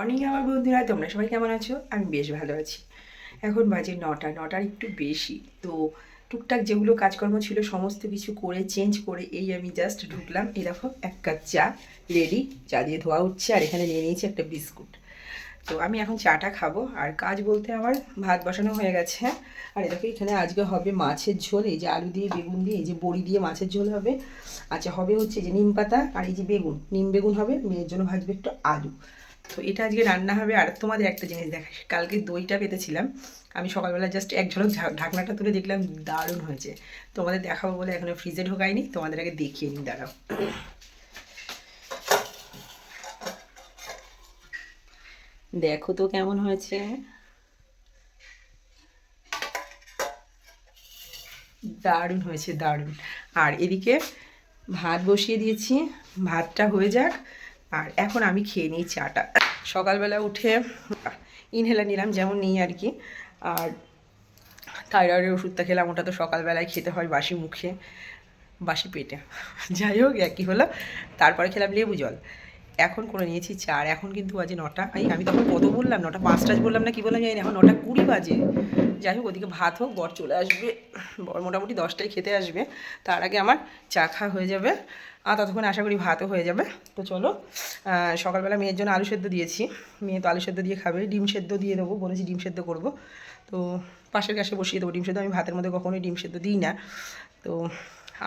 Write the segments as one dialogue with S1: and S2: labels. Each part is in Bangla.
S1: মর্নিং আমার বন্ধুরা, তোমরা সবাই কেমন আছো? আমি বেশ ভালো আছি। এখন বাজে নটা, নটার একটু বেশি। তো টুকটাক যেগুলো কাজকর্ম ছিল, সমস্ত কিছু করে চেঞ্জ করে, এই আমি জাস্ট ঢুকলাম। দেখো, এক কাপ চা রেডি চা দিয়ে ধোয়া উঠছে আর এখানে নিয়ে নিয়েছি একটা বিস্কুট। তো আমি এখন চাটা খাব, আর কাজ বলতে আমার ভাত বসানো হয়ে গেছে। আর এ দেখো, এখানে আজকে হবে মাছের ঝোল। এই যে আলু দিয়ে, বেগুন দিয়ে, এই যে বড়ি দিয়ে মাছের ঝোল হবে। আচ্ছা হবে হচ্ছে যে নিম পাতা, আর এই যে বেগুন। নিম বেগুন হবে, মেয়ের জন্য ভাজবে একটু আলু। তো এটা আজকে রান্না হবে আর তোমাদের একটা জিনিস দেখাই। কালকে দইটা পেতেছিলাম। আমি সকালবেলা জাস্ট এক ঝলক ঢাকনাটা তুলে দেখলাম দারুণ হয়েছে। তোমাদের দেখাবো বলে এখনও ফ্রিজে ঢোকায়নি তোমাদের আগে দেখিয়ে নিই, দাঁড়াও। দেখো তো কেমন হয়েছে। দারুণ হয়েছে, দারুণ। আর এদিকে ভাত বসিয়ে দিয়েছি। ভাতটা হয়ে যাক। আর এখন আমি খেয়ে নিই চাটা। সকালবেলা উঠে ইনহেলার নিলাম যেমন নিই আর কি। আর থাইরয়েডের ওষুধটা খেলাম ওটা তো সকালবেলায় খেতে হয় বাসি মুখে বাসি পেটে। যাই হোক একই হলো। তারপরে খেলাম লেবু জল। এখন করে নিয়েছি চার এখন কিন্তু বাজে নটা। এই আমি তখন কত বললাম? নটা পাঁচটা বললাম না কি বললাম জানি না, এখন নটা কুড়ি বাজে। যাই হোক ওদিকে ভাত হোক বর চলে আসবে। বর মোটামুটি দশটায় খেতে আসবে। তার আগে আমার চা খাওয়া হয়ে যাবে। আর ততক্ষণ আশা করি ভাতও হয়ে যাবে। তো চলো সকালবেলা মেয়ের জন্য আলু সেদ্ধ দিয়েছি। মেয়ে তো আলু সেদ্ধ দিয়ে খাবে, ডিম সেদ্ধ দিয়ে দেবো, বলেছি ডিম সেদ্ধ করব। তো পাশের গ্যাসে বসিয়ে দেবো, ডিম সেদ্ধ আমি ভাতের মধ্যে কখনোই ডিম সেদ্ধ দিই না। তো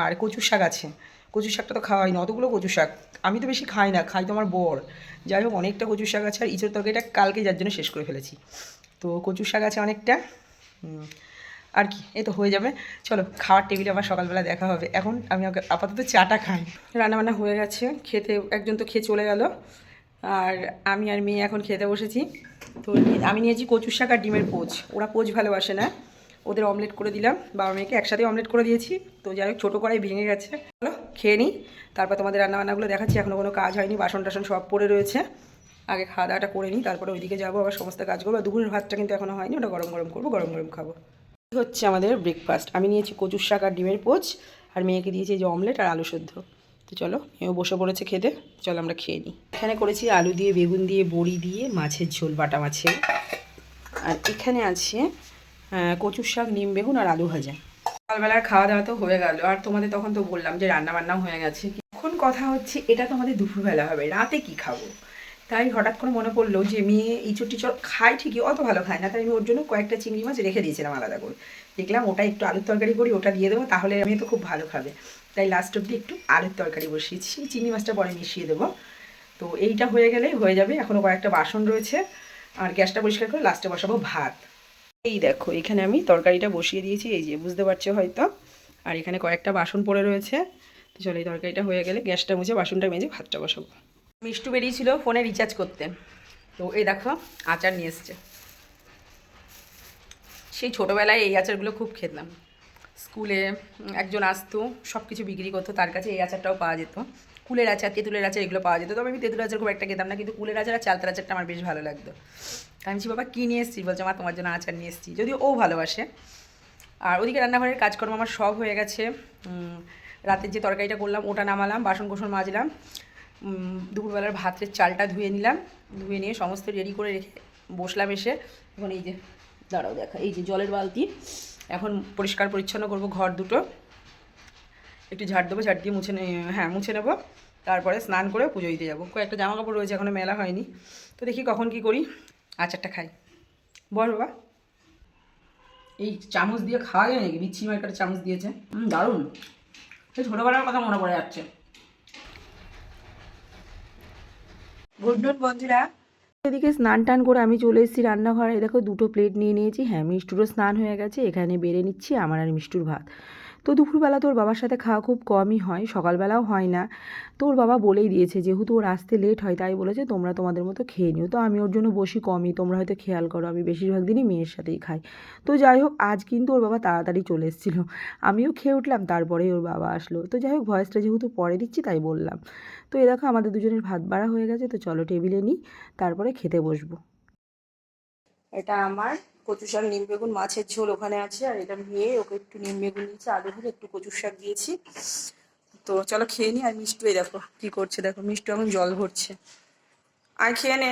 S1: আর কচুর শাক আছে, কচুর শাকটা তো খাওয়াই না অতগুলো কচুর শাক। আমি তো বেশি খাই না, খাই তো আমার বর। যাই হোক, অনেকটা কচুর শাক আছে আর ইঁচড় তরকারিটা কালকে যার জন্য শেষ করে ফেলেছি। তো কচুর শাক আছে অনেকটা আর কি, এই তো হয়ে যাবে। চলো, খাওয়ার টেবিলে আবার সকালবেলা দেখা হবে। এখন আমি আপাতত চাটা খাই। রান্নাবান্না হয়ে গেছে, খেতে, একজন তো খেয়ে চলে গেল। আর আমি আর মেয়ে এখন খেতে বসেছি। তো আমি নিয়েছি কচুর শাক আর ডিমের পোচ। ওরা পোচ ভালোবাসে না। ওদের অমলেট করে দিলাম। বাবা মেয়েকে একসাথে অমলেট করে দিয়েছি। তো যাই হোক, ছোটো কড়াই ভেঙে গেছে। চলো, খেয়ে নিই। তারপর তোমাদের রান্নাবান্নাগুলো দেখাচ্ছি। এখনও কোনো কাজ হয়নি, বাসন টাসন সব পড়ে রয়েছে। আগে খাওয়া দাওয়াটা করে নিই। তারপরে ওইদিকে যাব, আবার সমস্ত কাজ করব দুপুরের ভাতটা কিন্তু এখনও হয়নি। ওটা গরম গরম করব, গরম গরম খাব। হচ্ছে আমাদের ব্রেকফাস্ট আমি নিয়েছি কচুর শাক আর ডিমের পোচ, আর মেয়েকে দিয়েছি যে অমলেট আর আলু সেদ্ধ। তো চলো, মেয়েও বসে পড়েছে খেতে, চলো আমরা খেয়ে নিই। এখানে করেছি আলু দিয়ে, বেগুন দিয়ে, বড়ি দিয়ে, মাছের ঝোল, বাটা মাছের। আর এখানে আছে কচুর শাক, নিম বেগুন আর আলু ভাজা। সকালবেলার খাওয়া দাওয়া তো হয়ে গেল, আর তোমাদের তখন তো বললাম যে রান্না বান্নাও হয়ে গেছে। এখন কথা হচ্ছে, এটা তো আমাদের দুপুরবেলা হবে, রাতে কি খাব? তাই হঠাৎ করে মনে পড়ল যে মেয়ে ইঁচড় টিচড় খায় ঠিকই, অত ভালো খায় না। তাই আমি ওর জন্য কয়েকটা চিংড়ি মাছ রেখে দিয়েছিলাম আলাদা করে। দেখলাম ওটা একটু আলুর তরকারি করি, ওটা দিয়ে দেবো, তাহলে আমি তো খুব ভালো খাবে। তাই লাস্ট অব্দি একটু আলুর তরকারি বসিয়েছি, চিংড়ি মাছটা পরে মিশিয়ে দেবো। তো এইটা হয়ে গেলে হয়ে যাবে এখনও কয়েকটা বাসন রয়েছে। আর গ্যাসটা পরিষ্কার করে লাস্টে বসাবো ভাত। এই দেখো, এখানে আমি তরকারিটা বসিয়ে দিয়েছি, এই যে বুঝতে পারছ হয়তো। আর এখানে কয়েকটা বাসন পড়ে রয়েছে। চলো এই তরকারিটা হয়ে গেলে গ্যাসটা মুছে বাসনটা মেজে ভাতটা বসাবো। মিষ্টু বেরিয়েছিল ফোনে রিচার্জ করতে। তো এই দেখো আচার নিয়ে এসছে। সেই ছোটোবেলায় এই আচারগুলো খুব খেতাম। স্কুলে একজন আসতো সব কিছু বিক্রি করতো তার কাছে এই আচারটাও পাওয়া যেত। কুলের আচার তেঁতুলের আচার এগুলো পাওয়া যেত। তবে আমি তেঁতুলের আচার খুব একটা খেতাম না কিন্তু কুলের আচার আর চালতার আচারটা আমার বেশ ভালো লাগতো। আমি বলছি, বাবা কী নিয়ে এসেছি বলছে আমার তোমার জন্য আচার নিয়ে এসেছি। যদিও ও ভালোবাসে। আর ওদিকে রান্নাঘরের কাজকর্ম আমার সব হয়ে গেছে। রাতের যে তরকারিটা করলাম ওটা নামালাম বাসন কোসন মাজলাম। দুপুরবেলার ভাতের চালটা ধুয়ে নিলাম। ধুয়ে নিয়ে সমস্ত রেডি করে রেখে বসলাম এসে। এখন এই যে, দাঁড়াও দেখা, এই যে জলের বালতি। এখন পরিষ্কার পরিচ্ছন্ন করব ঘর দুটো। একটু ঝাড় দেবো, ঝাড় দিয়ে মুছে হ্যাঁ মুছে নেব। তারপরে স্নান করে পুজো দিতে যাব। কয়েকটা জামা কাপড় রয়েছে এখনও মেলা হয়নি। তো দেখি কখন কি করি। আচারটা খাই। বল বাবা। এই চামচ দিয়ে খাওয়া যায় নাকি? বিচ্ছি মার্কার চামচ দিয়েছে। দারুণ। সেই ছোটোবেলার কথা মনে পড়ে যাচ্ছে। বন্ধুরা। এদিকে স্নান টান করে আমি চলে এসেছি রান্নাঘরে। দেখো দুটো প্লেট নিয়ে নিয়েছি। হ্যাঁ মিষ্টুরও স্নান হয়ে গেছে। এখানে বেড়ে নিচ্ছি আমার আর মিষ্টুর ভাত। তো দুপুরবেলা তোর বাবার সাথে খাওয়া খুব কমই হয়, সকালবেলাও হয় না। তোর বাবা বলেই দিয়েছে, যেহেতু ওর আসতে লেট হয়, তাই বলেছে তোমরা তোমাদের মতো খেয়ে নিও। তো আমি ওর জন্য বসি কমই, তোমরা হয়তো খেয়াল করো, আমি বেশিরভাগ দিনই মেয়ের সাথেই খাই। তো যাই হোক, আজ কিন্তু ওর বাবা তাড়াতাড়ি চলে এসেছিল। আমিও খেয়ে উঠলাম, তারপরেই ওর বাবা আসলো। তো যাই হোক, ভয়েসটা যেহেতু পরে দিচ্ছি, তাই বললাম। তো এ দেখো, আমাদের দুজনের ভাত বাড়া হয়ে গেছে, তো চলো টেবিলে নিই, তারপরে খেতে বসবো। এটা আমার কচু শাক নিম বেগুন মাছের ঝোল ওখানে আছে, আর এটা নিয়ে ওকে একটু নিম বেগুন দিয়েছি আলু ভরে একটু কচু শাক দিয়েছি। তো চলো খেয়ে নি, আর মিষ্টু দেখো কি করছে, দেখো মিষ্টু এখন জল ভরছে। আর খেয়ে নে।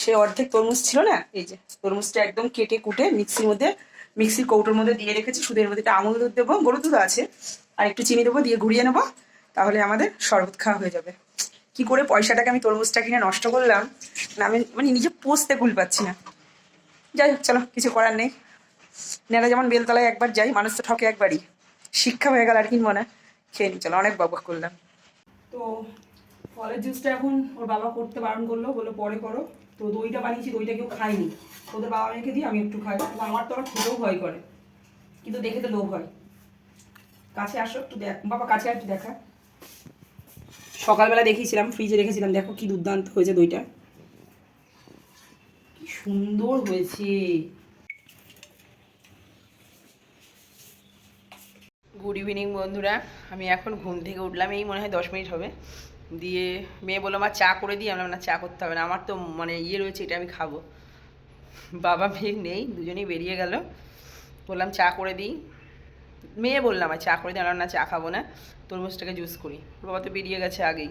S1: সে অর্ধেক তরমুজ ছিল না, এই যে তরমুজটা একদম কেটে কুটে মিক্সির মধ্যে, মিক্সির কৌটোর মধ্যে দিয়ে রেখেছি শুধু এর মধ্যে একটা আমুল দুধ দেবো, গরুর দুধ আছে, আর একটু চিনি দেবো, দিয়ে ঘুরিয়ে নেব, তাহলে আমাদের শরবত খাওয়া হয়ে যাবে। কি করে পয়সাটাকে আমি তরমুজটা কিনে নষ্ট করলাম, না আমি মানে নিজে পোষতে কুল পাচ্ছি না। যাই হোক, চলো, কিছু করার নেই। নেড়া যেমন বেলতলায় একবার যাই, মানুষ তো ঠকে একবারই। শিক্ষা হয়ে গেল আর কিনবো না খেয়ে নি, চলো, অনেক বকবক করলাম। তো ফলের জুসটা এখন ওর বাবা করতে বারণ করল, বলল, পরে করো। তো দইটা বানিয়েছি, দইটা কেউ খায়নি। ওদের বাবা মেয়েকে দিই, আমি একটু খাই। আমার তো আবার খেতেও ভয় করে। কিন্তু দেখে তো লোভ হয়। কাছে আসো, একটু দেখ। বাবা, কাছে একটু দেখা। সকালবেলা দেখিয়েছিলাম ফ্রিজে রেখেছিলাম। দেখো কি দুর্দান্ত হয়েছে দইটা। সুন্দর হয়েছে। গুড ইভিনিং বন্ধুরা। আমি এখন ঘুম থেকে উঠলাম এই মনে হয় দশ মিনিট হবে। দিয়ে মেয়ে বলল আমার চা করে দিই। আমি বললাম, না চা করতে হবে না। আমার তো মানে ইয়ে রয়েছে এটা আমি খাব। বাবা মেয়ে নেই দুজনেই বেরিয়ে গেল। বললাম চা করে দিই। মেয়ে বললাম আর চা করে দিই। আমি বললাম, না চা খাব না। তরমুজটাকে জুস করি। বাবা তো বেরিয়ে গেছে আগেই।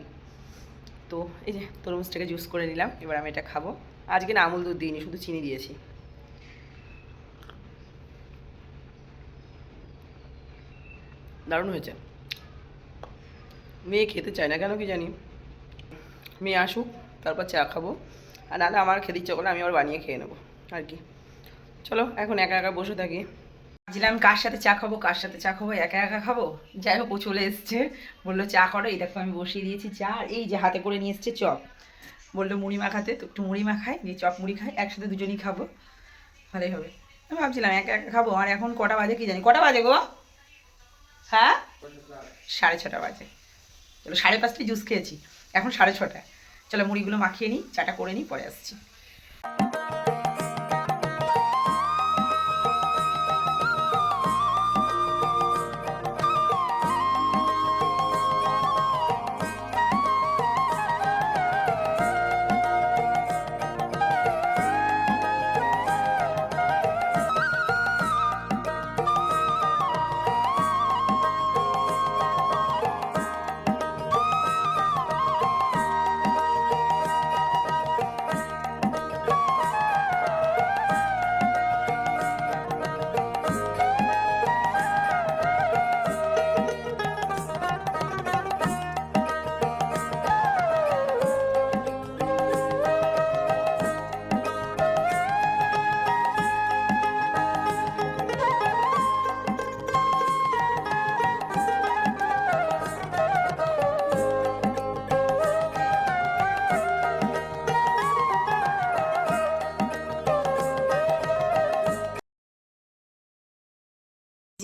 S1: তো এই যে তরমুজটাকে জুস করে নিলাম এবার আমি এটা খাব। আজকে না আমুল দুধ দিইনি, শুধু চিনি দিয়েছি। দারুণ হয়েছে। মেয়ে খেতে চায় না কেন কি জানি? মেয়ে আসুক, তারপর চা খাব। আর নাহলে আমার খেতে ইচ্ছা করলে আমি আবার বানিয়ে খেয়ে নেব, আর কি। চলো, এখন একা একা বসে থাকি। ভাবছিলাম কার সাথে চা খাব, কার সাথে চা খাব, একা একা খাব? যাই হোক, ও চলে এসছে। বলল, চা করো, এই দেখো আমি বসিয়ে দিয়েছি চা। আর এই যে হাতে করে নিয়ে এসছে চপ। বলল মুড়ি মাখাতে, তো একটু মুড়ি মাখাই দিয়ে চপ মুড়ি খাই, একসাথে দুজনেই খাব। ভালোই হবে। আমি ভাবছিলাম একা একা খাব, আর এখন কটা বাজে কি জানি, কটা বাজে গো? হ্যাঁ? সাড়ে ছটা বাজে। চলো সাড়ে পাঁচটায় জুস খেয়েছি, এখন সাড়ে ছটা চলো মুড়িগুলো মাখিয়ে নিই, চাটা করে নিই, পরে আসছি।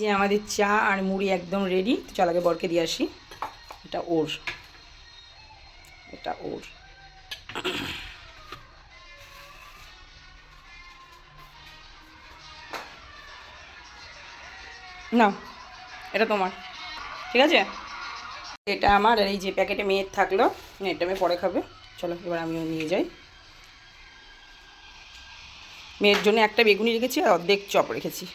S1: যে আমাদের চা আর মুড়ি একদম রেডি চল আগে বরকে দিয়ে আসি। এটা ওর। এটা ওর। না, এটা তোমার। ঠিক আছে? এটা আমার আর এই যে প্যাকেটে মেয়ের থাকল, এটা আমি পরে খাবে। চলো, এবার আমিও নিয়ে যাই। মেয়ের জন্য একটা বেগুনি রেখেছি আর অর্ধেক চপ রেখেছি।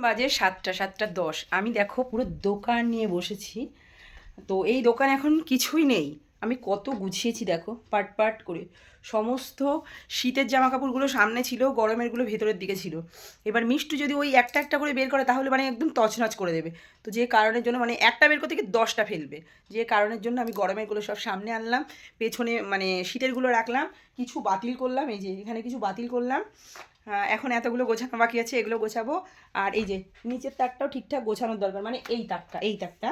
S1: বাজে সাতটা সাতটা দশ। আমি দেখো পুরো দোকান নিয়ে বসেছি। তো এই দোকান এখন কিছুই নেই। আমি কত গুছিয়েছি দেখো, পাট পাট করে। সমস্ত শীতের জামা কাপড়গুলো সামনে ছিল, গরমেরগুলো ভেতরের দিকে ছিল। এবার মিষ্টু যদি ওই একটা একটা করে বের করে, তাহলে মানে একদম তছনছ করে দেবে। তো যে কারণের জন্য মানে একটা বের করতে গিয়ে দশটা ফেলবে। যে কারণের জন্য আমি গরমেরগুলো সব সামনে আনলাম, পেছনে মানে শীতেরগুলো রাখলাম, কিছু বাতিল করলাম, এই যে এখানে কিছু বাতিল করলাম। এখন এতগুলো গোছানো বাকি আছে, এগুলো গোছাবো। আর এই যে, নিচের তাকটাও ঠিকঠাক গোছানোর দরকার। মানে এই তাকটা এই তাকটা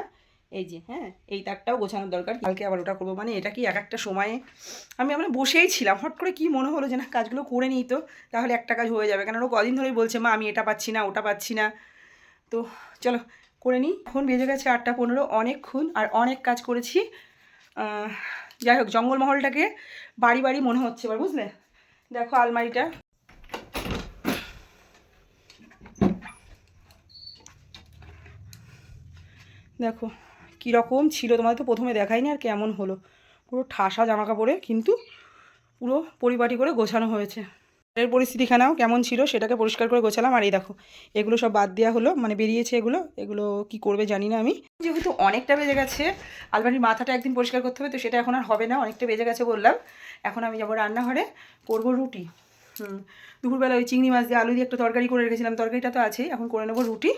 S1: এই যে হ্যাঁ এই তাকটাও গোছানোর দরকার। কালকে আবার ওটা করব। মানে এটা কি এক একটা সময়ে আমি আমরা বসেই ছিলাম। হট করে কি মনে হলো যে না, কাজগুলো করে নিই তো, তাহলে একটা কাজ হয়ে যাবে। কেন ও কদিন ধরেই বলছে, মা, আমি এটা পাচ্ছি না, ওটা পাচ্ছি না। তো চলো, করে নিই। এখন বেজে গেছে আটটা পনেরো, অনেকক্ষণ, আর অনেক কাজ করেছি। যাই হোক, জঙ্গলমহলটাকে বাড়ি বাড়ি মনে হচ্ছে এবার, বুঝলে? দেখো আলমারিটা। দেখো, কীরকম ছিল, তোমাদের তো প্রথমে দেখাইনি আর কেমন হলো। পুরো ঠাসা জামা কাপড়ে কিন্তু পুরো পরিপাটি করে গোছানো হয়েছে। এর পরিস্থিতিখানাও কেমন ছিল সেটাকে পরিষ্কার করে গোছালাম। আর এই দেখো, এগুলো সব বাদ দেওয়া হলো মানে বেরিয়েছে এগুলো। এগুলো কি করবে জানি না আমি। যেহেতু অনেকটা বেজে গেছে, আলমারির মাথাটা একদিন পরিষ্কার করতে হবে, তো সেটা এখন আর হবে না, অনেকটা বেজে গেছে বললাম। এখন আমি যাব রান্নাঘরে, করব রুটি। দুপুরবেলা ওই চিংড়ি মাছ দিয়ে আলু দিয়ে একটা তরকারি করে রেখেছিলাম, তরকারিটা তো আছেই, এখন করে নেব রুটি।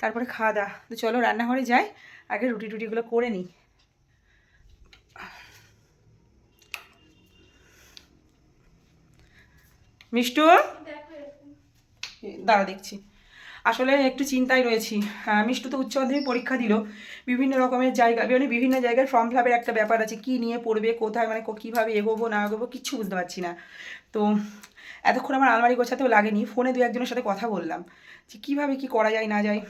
S1: তারপরে খাওয়া দাওয়া। তো চলো রান্নাঘরে যাই, আগে রুটি টুটিগুলো করে নিই। মিষ্টু? দাঁড়া দেখছি। আসলে একটু চিন্তায় রয়েছি। হ্যাঁ মিষ্টু তো উচ্চ মাধ্যমিক পরীক্ষা দিল। বিভিন্ন রকমের জায়গা মানে বিভিন্ন জায়গায় ফর্ম ফিলাপের একটা ব্যাপার আছে। কি নিয়ে পড়বে, কোথায় মানে কীভাবে এগোবো, না এগোবো, কিচ্ছু বুঝতে পারছি না। তো এতক্ষণ আমার আলমারি গোছাতেও লাগেনি। ফোনে দু একজনের সাথে কথা বললাম। যে কীভাবে কি করা যায়, না যায়।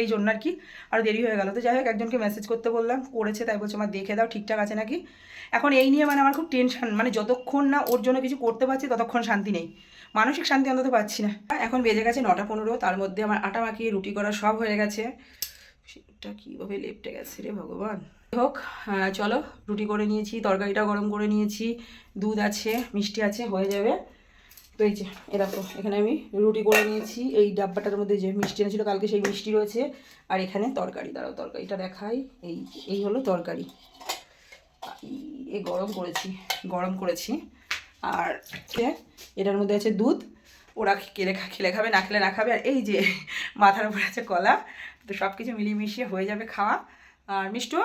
S1: এই জন্য আর কি আরও দেরি হয়ে গেল। তো যাই হোক, একজনকে মেসেজ করতে বললাম, করেছে, তাই বলছে আমার দেখে দাও, ঠিকঠাক আছে নাকি? এখন এই নিয়ে মানে আমার খুব টেনশন মানে যতক্ষণ না ওর জন্য কিছু করতে পারছি, ততক্ষণ শান্তি নেই। মানসিক শান্তি অন্তত পাচ্ছি না। এখন বেজে গেছে নটা পনেরো, তার মধ্যে আমার আটা মাখিয়ে, রুটি করা সব হয়ে গেছে। সেটা কীভাবে লেপটে গেছে রে ভগবান? হোক চলো, রুটি করে নিয়েছি তরকারিটা গরম করে নিয়েছি, দুধ আছে, মিষ্টি আছে, হয়ে যাবে। তো এই যে এরকম এখানে আমি রুটি করে নিয়েছি। এই ডাব্বাটার মধ্যে যে মিষ্টি এনেছিল কালকে সেই মিষ্টি রয়েছে। আর এখানে তরকারি দাঁড়াও তরকারিটা দেখাই। এই এই হলো তরকারি। এ গরম করেছি গরম করেছি। আর এ, এটার মধ্যে আছে দুধ। ওরা খেলে খা- খেলে খাবে না খেলে না খাবে। আর এই যে মাথার উপর আছে কলা। তো সব কিছু মিলিয়ে মিশিয়ে হয়ে যাবে খাওয়া। আর মিষ্টু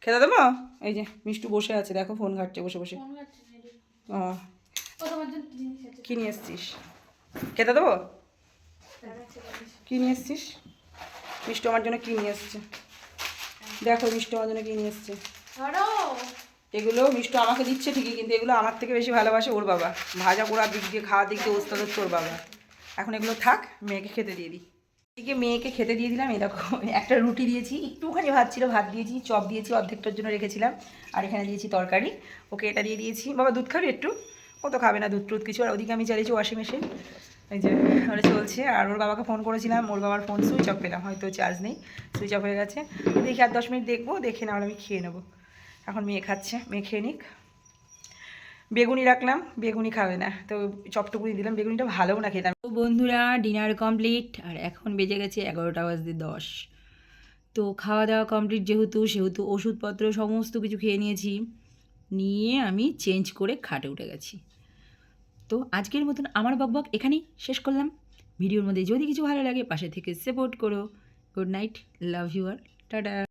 S1: খেতে দেবো? এই যে মিষ্টু বসে আছে দেখো ফোন ঘাটছে বসে বসে। ও কি নিয়ে এসছিস। খেতে দেবো? কি নিয়ে এসছিস? মিষ্টু আমার জন্য কি নিয়ে এসছে। দেখো মিষ্টু আমার জন্য কি নিয়ে এসছে এগুলো মিষ্টু আমাকে দিচ্ছে ঠিকই কিন্তু এগুলো আমার থেকে বেশি ভালোবাসে ওর বাবা। ভাজা পোড়ার দিক দিয়ে খাওয়া দিক দিয়ে ওস্তাদ ওর বাবা। এখন এগুলো থাক মেয়েকে খেতে দিয়ে দিই। এদিকে মেয়েকে খেতে দিয়ে দিলাম এরকম একটা রুটি দিয়েছি একটুখানি ভাত ছিল ভাত দিয়েছি চপ দিয়েছি অর্ধেকটার জন্য রেখেছিলাম। আর এখানে দিয়েছি তরকারি। ওকে এটা দিয়ে দিয়েছি। বাবা দুধ খাবি একটু? ও তো খাবে না দুধ টুধ কিছু, আর ওদিকে আমি চালিয়েছি ওয়াশিং মেশিন এই যে, ওরা চলছে, আর ওর বাবাকে ফোন করেছিলাম, ওর বাবার ফোন সুইচ অফ পেলাম, হয়তো চার্জ নেই সুইচ অফ হয়ে গেছে। দেখি আর দশ মিনিট দেখব, দেখে না আমি খেয়ে নেব। এখন মেয়ে খাচ্ছে, মেয়ে খেয়ে নিক। বেগুনি রাখলাম, বেগুনি খাবে না। তো চপটুকুনি দিলাম, বেগুনিটা ভালোও না খেতাম তো বন্ধুরা ডিনার কমপ্লিট আর এখন বেজে গেছে এগারোটা বাজতে দশ। তো খাওয়া দাওয়া কমপ্লিট যেহেতু, সেহেতু ওষুধপত্র, সমস্ত কিছু খেয়ে নিয়েছি। নিয়ে আমি চেঞ্জ করে খাটে উঠে গেছি। তো আজকের মতন আমার বকবক এখানেই শেষ করলাম। ভিডিওর মধ্যে যদি কিছু ভালো লাগে, পাশে থেকে সাপোর্ট করো। গুড নাইট লাভ ইউ আর টাটা।